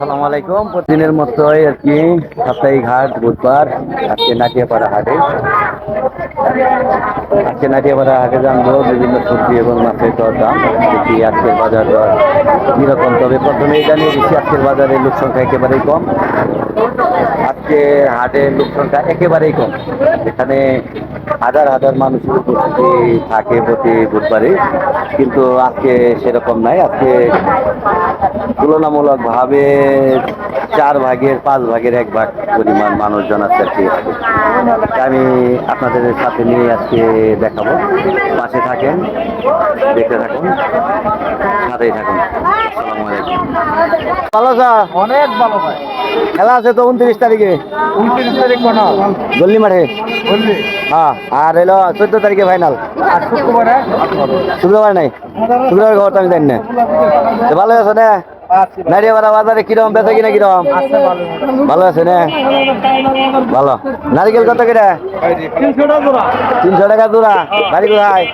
সালাম আলাইকুম। প্রতিদিনের মতোই আর কি সাপ্তাহিক হাট, বুধবার, আজকে নাটিয়াপাড়া হাটে। আজকে নাটিয়াপাড়া হাটে জানব বিভিন্ন সবজি এবং মাছের দর দাম দেখি আজকের বাজার দর কীরকম? তবে প্রথমে এটা নিয়ে দেখি আজকের বাজারে লোক সংখ্যা একেবারেই কম। আজকে হাটের লোক সংখ্যা একেবারেই কম। এখানে হাজার হাজার মানুষের উপস্থিতি থাকে প্রতি বুধবারে। কিন্তু আজকে সেরকম নাই। আজকে তুলনামূলক ভাবে চার ভাগের পাঁচ ভাগের এক ভাগ পরিমাণ মানুষজন আছে আর কি আমি আপনাদের সাথে নিয়ে আজকে দেখাবো। পাশে থাকেন দেখতে থাকুন সাথেই থাকুন। আসসালামু আলাইকুম। ভালো স্যার? অনেক ভালো ভাই। খেলা আছে তো উনত্রিশ তারিখে? উনত্রিশ তারিখ কোন? গল্লি মাঠে। হ্যাঁ আর এলো চোদ্দ তারিখে ফাইনাল আর শুক্রবারে? শুক্রবার নাই। শুক্রবার খবর তো আমি জানি না। ভালো আছো না? নারিয়াপাড়া বাজারে কিরম, বেচা কিনা কিরম? ভালো আছে ভালো। নারিকেল কত করে? তিনশো টাকা জোড়া। বাড়ি কোথায়?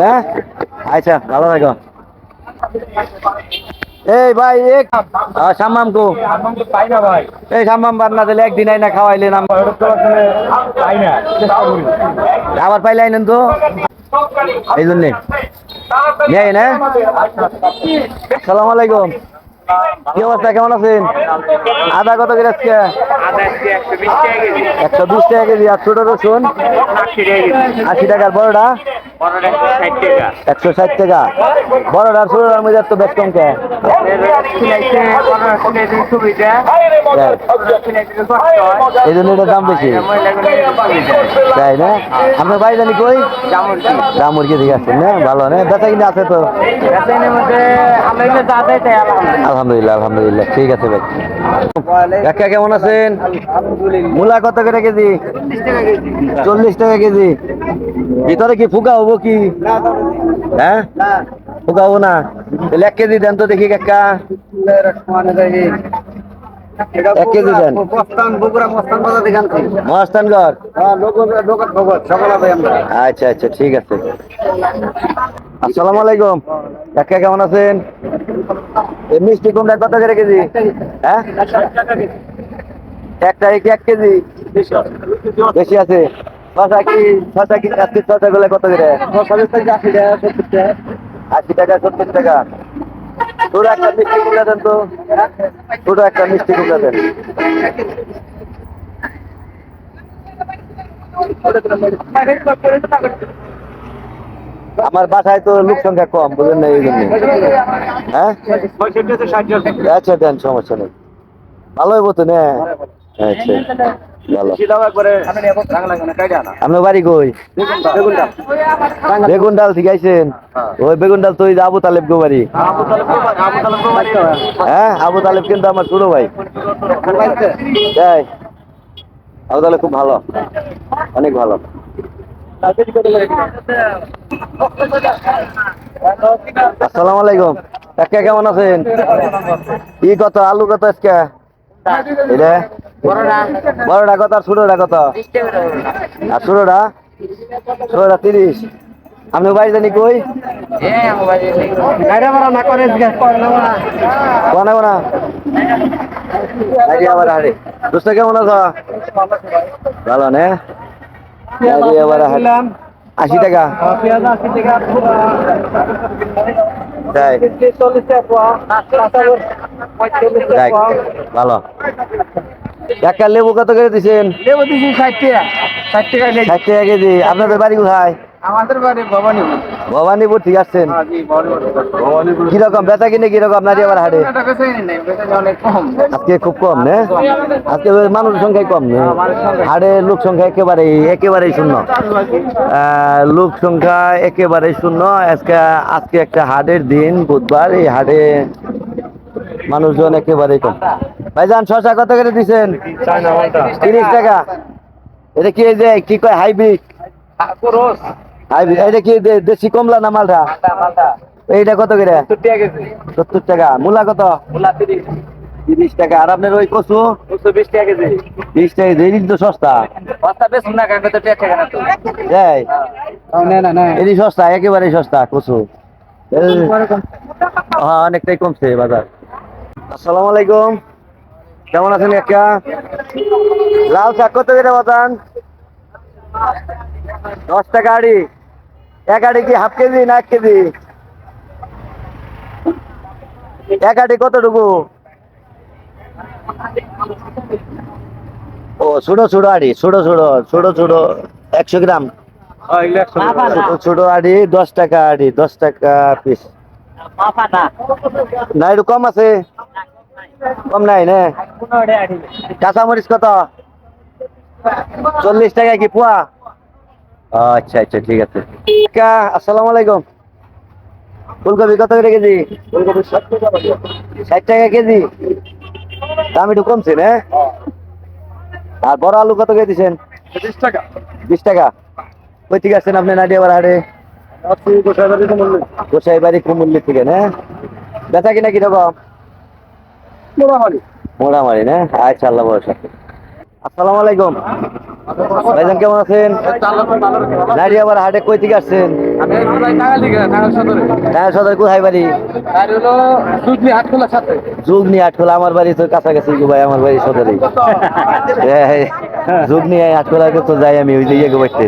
হ্যাঁ? আচ্ছা ভালো ভাই না একদিন আইনা খাওয়াইলেন আবার পাইলে আইনেন তো? এই জন্যে। না। সালাম আলাইকুম। কি অবস্থা? কেমন আছেন? আদা কত করে আজকে? একশো বিশ টাকা কেজি। আর ছোট রসুন? আশি টাকার বড়টা? একশো ষাট টাকা। বড়টা ছোটটার মধ্যে তো বেশ কম এই জন্য এটার দাম বেশি। তাই না? আপনার বাড়ি জানি কই? রামুরকি থেকে আসছেন না, ভালো না। বেচা কিনে আছে তো? আলহামদুলিল্লাহ আলহামদুলিল্লাহ। ঠিক আছে ভাই। কাকা কেমন আছেন? মূলা কত করে কেজি? চল্লিশ টাকা কেজি। ভিতরে কি ফুকা হব কি? হ্যাঁ? ফুকা হব না? তাহলে এক কেজি দেন তো দেখি কাকা। এক কেজি দেন। মহাস্থানগড় আমরা। আচ্ছা আচ্ছা ঠিক আছে। আসসালামু আলাইকুম। কাকা কেমন আছেন? এই মিষ্টি কুমড়া কত করে কেজি? হ্যাঁ? একটা কি এক কেজি? বেশি আছে। শশা কি শশা কি আজকে কত করে? আশি টাকা, সত্তর টাকা। ছোট একটা মিষ্টি কুমড়া দেন তো। ছোট একটা মিষ্টি কুমড়া দেন। আমার বাসায় তো লোক সংখ্যা কম, বুঝলেন না এই জন্য হ্যাঁ? আচ্ছা দেন, সমস্যা নেই। ভালো হইব তো, না? আচ্ছা ভালো। আপনার বাড়ি বেগুন ডাল ঠিক আছেন ওই বেগুন ডাল তো ওই আবু তালেব গো বাড়ি হ্যাঁ আবু তালেব কিন্তু আমার ভাই। তাই আবু খুব ভালো, অনেক ভালো। আসসালামু আলাইকুম। কাকা কেমন আছেন? কি কত আলু কত আজকে? বড়টা কত আর ছোটটা কত? আর ছোটটা? ছোটটা তিরিশ। আপনি বাড়ি জানি কই? কেমন আছো? ভালো, না? আশি টাকা। ভালো। একটা লেবু কত করে দিচ্ছেন ষাট টাকা। কেজি। আপনাদের বাড়ি কোথায়? আমাদের বাড়ি ভবানী ভবানীপুর ঠিক আছেন? ভবানীপুর কীরকম বেচা কিনে কীরকম আপনার আবার হাটে? আজকে খুব কম না? আজকে মানুষ সংখ্যাই কম না? হাটে লোক সংখ্যা একেবারেই একেবারেই শূন্য। লোক সংখ্যা একেবারেই শূন্য। আজকে আজকে একটা হাটের দিন বুধবার এই হাটে মানুষজন একেবারেই কম। ভাইজান শশা কত করে দিচ্ছেন তিরিশ টাকা। এটা কি এই যে কি কয় হাইব্রিড? এটা কি দেশি কমলা না মালটা? এইটা কত করে? সত্তর টাকা মূলা কত? তিরিশ। টাকা। আর আপনার ওই কচু? বিশ টাকা কেজি। তো সস্তা। তাই এটি সস্তা একেবারে সস্তা কচু। হ্যাঁ অনেকটাই কমছে বাজার। আসসালামু আলাইকুম। কেমন আছেন একটা লাল শাক কত করে বাজান? দশ টাকা আড়ি। এক কি হাফ কেজি না এক কেজি? এক আড়ি কতটুকু? ও, ছোটো ছোটো আড়ি, ছোটো ছোটো ছোটো ছোটো, একশো গ্রাম। ছোট ছোট আড়ি, দশ টাকা আড়ি, দশ টাকা পিস না, একটু কম আছে। কম নাই না। কাঁচামরিচ কত? চল্লিশ টাকা কি পোয়া? আচ্ছা আচ্ছা ঠিক আছে। কা আসসালামু আলাইকুম। ফুলকপি কত করে কেজি? ষাট টাকা কেজি। দাম একটু কমছে না? আর বড় আলু কত করে দিচ্ছেন বিশ টাকা। বিশ টাকা। কই থেকে আসছেন আপনি? নাডিয়াবার হাটে? গোসাই বাড়ি কুমুল্লি থেকে না? বেচা কিনা কীরকম মোটামুটি মোটামারি না? আচ্ছা আল্লাহ আসসালামু আলাইকুম। ভাইজান কেমন আছেন? নাডিয়াবার হাটে কই থেকে আসছেন? টাকা সদরে হ্যাঁ সদর কোথায় বাড়ি? হলো হাট আমার বাড়ি তো কাছাকাছি ভাই আমার বাড়ি সদরেই যুগনি আটখোলা তো যাই আমি ওই যে ইয়ে গোবাইতে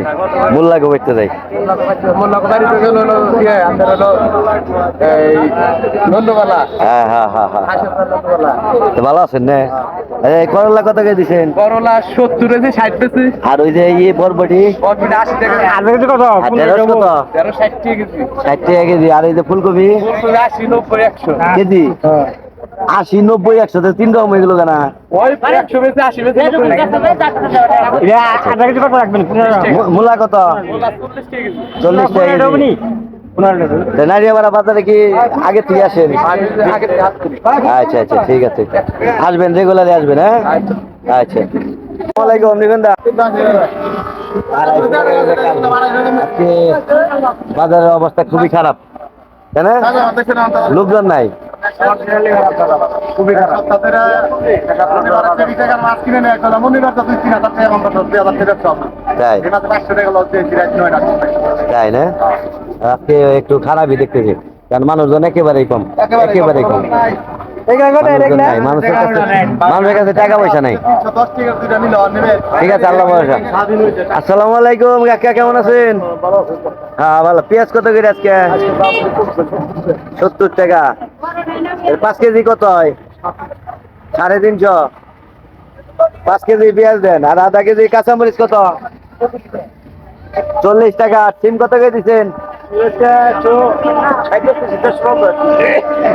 মোল্লা গোবাইতে যাই। হ্যাঁ হ্যাঁ হ্যাঁ হ্যাঁ। ভালো আছেন না? করলা কত করে দিছেন? করলা সত্তর আছে ষাট পেছে আর ওই যে ইয়ে বরবটি? বরপিটা আশি টাকা। আর ঢেঁড়স কত? তেরো ষাট টাকা কেজি। ষাট টাকা কেজি। আর এই যে ফুলকপি? ফুলকপি আশি নব্বই একশো। কেজি? আশি নব্বই একশোতে তিন রকম হয়ে গেল কেনা। মূলা কত? চল্লিশ বাজারে কি আগে থেকে আসেন? আচ্ছা আচ্ছা ঠিক আছে। আসবেন রেগুলারলি আসবেন হ্যাঁ? আচ্ছা। আসসালামাইকুম নিবেন্দা। বাজারের অবস্থা খুবই খারাপ তাই না? লোকজন নাই। খুবই খারাপ। টাকার মাছ কিনে নেয় এখন মনে করতো তুই তিন হাজার টাকা আমরা দুই হাজার টাকা সব। তাই? পাঁচশো টাকা লস দিয়েছি নয় তাই না? আজকে একটু খারাপই দেখতেছি। কারণ মানুষজন একেবারেই কম একেবারেই কম। মানুষের কাছে টাকা পয়সা নাই। ঠিক আছে আল্লাহ ভরসা। আসসালামু আলাইকুম কাকা কেমন আছেন? হ্যাঁ ভালো। পেঁয়াজ কত করে আজকে? সত্তর টাকা। এর পাঁচ কেজি কত হয়? সাড়ে তিনশো। পাঁচ কেজি পেঁয়াজ দেন। আর আধা কেজি কাঁচামরিচ কত? চল্লিশ টাকা। সিম কত করে দিচ্ছেন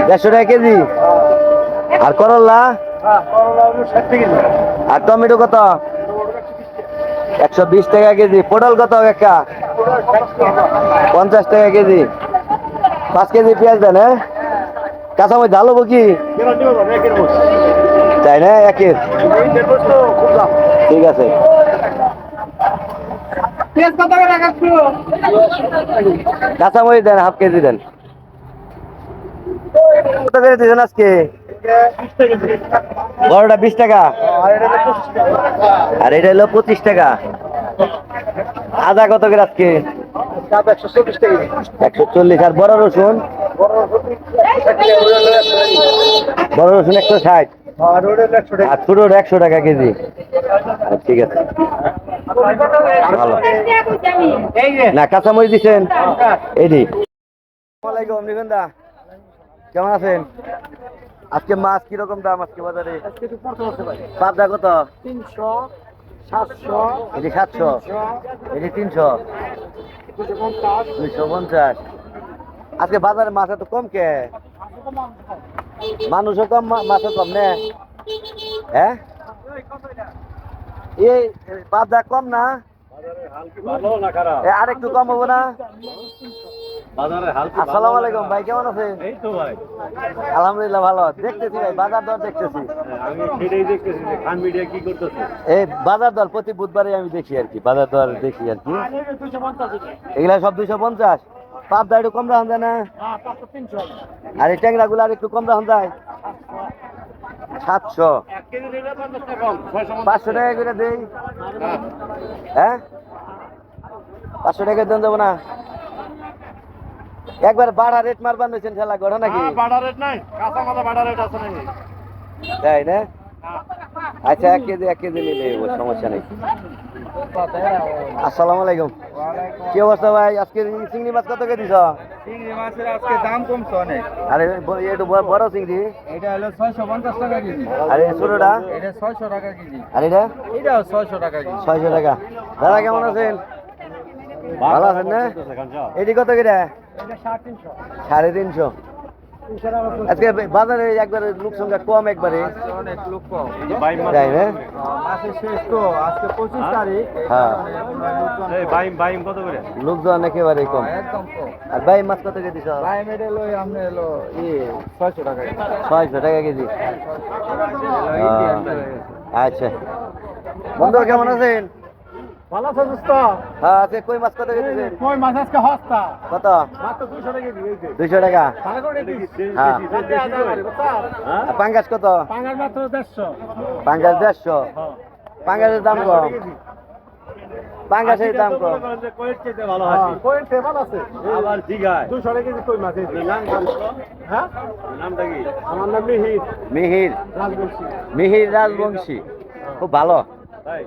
দেড়শো টাকা কেজি। আর করল্লা আর টমেটো কত? একশো বিশ টাকা কেজি। পটল কত একটা পঞ্চাশ টাকা কেজি। পাঁচ কেজি পেঁয়াজ দেন হ্যাঁ? কাঁচামরিচ ঝাল হব কি? তাই না? একের। ঠিক আছে। কাঁচামরিচ দেন, হাফ কেজি দেন। বিশ টাকা। আর এটা হলো পঁচিশ টাকা। আদা কত করে আজকে? একশো চল্লিশ আর বড় রসুন? বড় রসুন একশো ষাট। আর একশো টাকা কেজি। আচ্ছা, ঠিক আছে। না কাঁচামরিচ দিচ্ছেন এডি আসসালামাইকুম কেমন আছেন? আজকে মাছ কীরকম দাম আজকে বাজারে? পাবদা কত? তিনশো সাতশো। এটি সাতশো এটি তিনশো। দুইশো পঞ্চাশ। আজকে বাজারে মাছ এত কম কে? মানুষও কম মা- মাছও কম নে? হ্যাঁ এই পাবদা কম না? এ, আর একটু কম হব না? আসসালামু আলাইকুম ভাই কেমন আছেন? এই তো ভাই। আলহামদুলিল্লাহ ভালো দেখতেছি ভাই বাজার দর দেখতেছি। আমি সেটাই দেখতেছি খান মিডিয়া কি করতেছে। এই বাজার দর প্রতি বুধবারে আমি দেখি আর কি বাজার দর দেখি আর কি। এগুলা সব দুইশো পঞ্চাশ? পাবদা একটু কম রাখুন যায় না আর এই ট্যাংরা গুলো আর একটু কম রাখুন যায় সাতশো। পাঁচশো টাকা করে দেই। হ্যাঁ? পাঁচশো টাকা দেন যাব না। একবার বাড়া রেট মারবার নিয়েছেন ঠেলা গড়া নাকি? হ্যাঁ, বাড়া রেট নাই কাঁচা মাথা বাড়া রেট আছে নাকি? তাই না? আচ্ছা এক কেজি এক কেজি নিলে সমস্যা নেই। আসসালামু আলাইকুম। কি অবস্থা ভাই? আজকে চিংড়ি মাছ কত কেজি দিছ চিংড়ি মাছের আজকে দাম কমছে অনেক। আরে এটা বড় চিংড়ি। এটা হলো ছয়শো পঞ্চাশ টাকা কেজি। আরে ছোটটা? এটা ছয়শো টাকা কেজি। আর এটা? এটা ছয়শো টাকা কেজি। ছয়শো টাকা। দাদা কেমন আছেন? ভালো আছেন না? এটি কত কেটে সাড়ে তিনশো। আজকে বাজারে একবারে লোক সংখ্যা কম একবারে। অনেক লোক কম তাই না? মাসের শেষ তো আজকে পঁচিশ তারিখ হ্যাঁ। লোকজন। বাইম বাইম একেবারে কম। আর ভাই মাছ কত কেজি ছয়শো টাকা কেজি। আচ্ছা। বন্ধু কেমন আছেন? ভালো আছে দোস্ত? হ্যাঁ আজকে কই মাছ কত কেজি? কই মাছ আজকে হস্তা কত? মাত্র 200 টাকা কেজি এই যে। টাকা? ভালো করে দিস হ্যাঁ। রাতে আজান মারি, বুঝছ? আর পাঙ্গাস কত? পাঙ্গাস মাত্র 150 পাঙ্গাস দেড়শো? হ্যাঁ পাঙ্গাসের দাম পাঙ্গাসের দাম হ্যাঁ, কোয়েল টেবল আছে। আবার দিঘায়। 200 টাকা কেজি কই মাছ নাম হ্যাঁ? নামটা কি? আমার নাম মিহির। মিহির। রাজবংশী। মিহির রাজবংশী। খুব ভালো। তাই?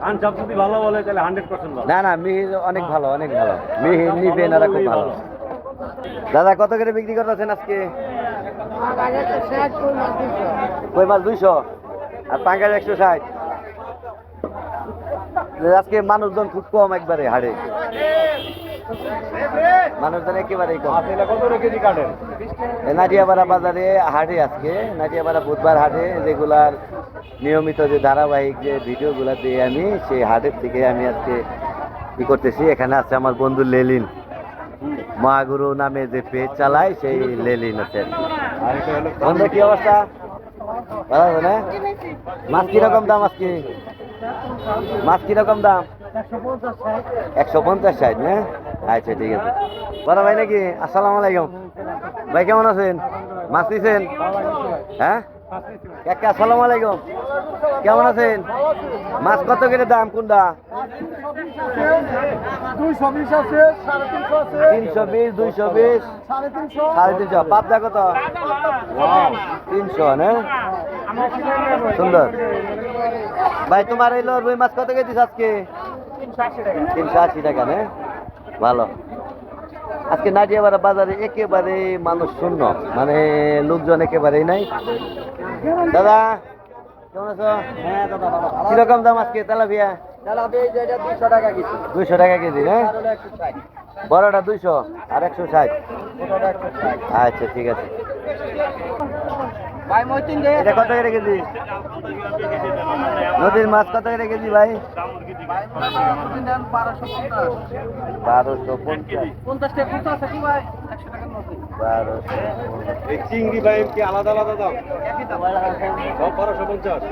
খান সব যদি ভালো বলে তাহলে হান্ড্রেড পার্সেন্ট ভালো। না না মিহির অনেক ভালো অনেক ভালো। মিহির নিবে এনারা খুব ভালো। দাদা কত করে বিক্রি করতেছেন আজকে? কই মাছ দুইশো? আর পাঙ্গাস একশো ষাট। আজকে মানুষজন খুব কম একবারে হাড়ে মানুষজন একেবারেই কম। কত করে কেজি কাটেন? নাটিয়াপাড়া বাজারে হাটে আজকে। নাটিয়াপাড়া বুধবার হাটে রেগুলার নিয়মিত যে ধারাবাহিক যে ভিডিওগুলো দিয়ে আমি সেই হাটের থেকে আমি আজকে কি করতেছি। এখানে আছে আমার বন্ধু লেলিন। মহাগুরু নামে যে পেজ চালায়, সেই লেলিন আছে। বন্ধু, কি অবস্থা? ভালো আছে না? মাছ কীরকম দাম আজকে? মাছ কীরকম দাম? একশো পঞ্চাশ ষাট, না? আচ্ছা ঠিক আছে। বড় ভাই নাকি? আসসালামু আলাইকুম। ভাই, কেমন আছেন? মাছ দিছেন হ্যাঁ? কাকা, আসসালামু আলাইকুম। কেমন আছেন? মাছ কত করে দাম কোনটা? তিনশো বিশ দুইশো বিশ। সাড়ে তিনশো। পাবদা কত? তিনশো না? সুন্দর। ভাই তোমার এই রুই মাছ কত কেজি আজকে? তিনশো আশি টাকা না? ভালো। আজকে নাটিয়াবাড়া বাজারে একেবারে মানুষ শূন্য। মানে লোকজন একেবারেই নাই। দাদা কীরকম দাম আজকে তেলাপিয়া? দুইশো টাকা কেজি হ্যাঁ বড়টা দুইশো আর একশো ষাট। আচ্ছা ঠিক আছে। এটা কত করে কেজি? নদীর মাছ কত করে কেজি ভাই? বারোশো পঞ্চাশ। ভাই চিংড়ি বাইম কি আলাদা আলাদা দাম। বারোশো পঞ্চাশ।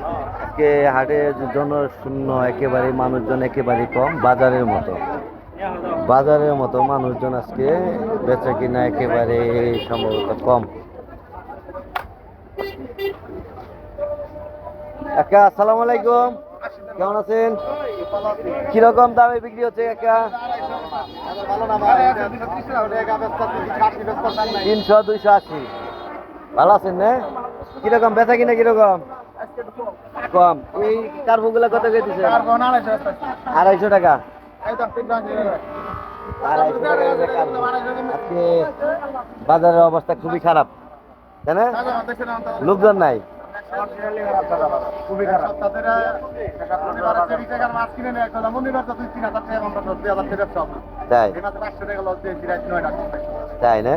আজকে হাটের জন্য শূন্য একেবারে মানুষজন একেবারে কম বাজারের মতো। বাজারের মতো মানুষজন আজকে বেচা কিনা একেবারে সম্ভবত কম। একা, আসসালামু আলাইকুম। কেমন আছেন? কীরকম দামে বিক্রি হচ্ছে একা? তিনশো, দুইশো আশি। ভালো আছেন, না? কীরকম, বেচা কিনা কীরকম? কম। এই কার্পগুলা কত দিচ্ছে আড়াইশো টাকা। বাজারের অবস্থা খুবই খারাপ। তাই না? লোকজন নাই। কিনে তুই। না?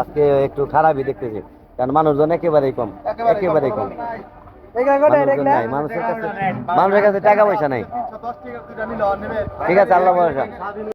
আজকে একটু খারাপই দেখতেছি কারণ মানুষজন একেবারেই কম একেবারেই কম। নাই মানুষের কাছে মানুষের কাছে টাকা পয়সা নাই। ঠিক আছে আল্লাহ ভরসা।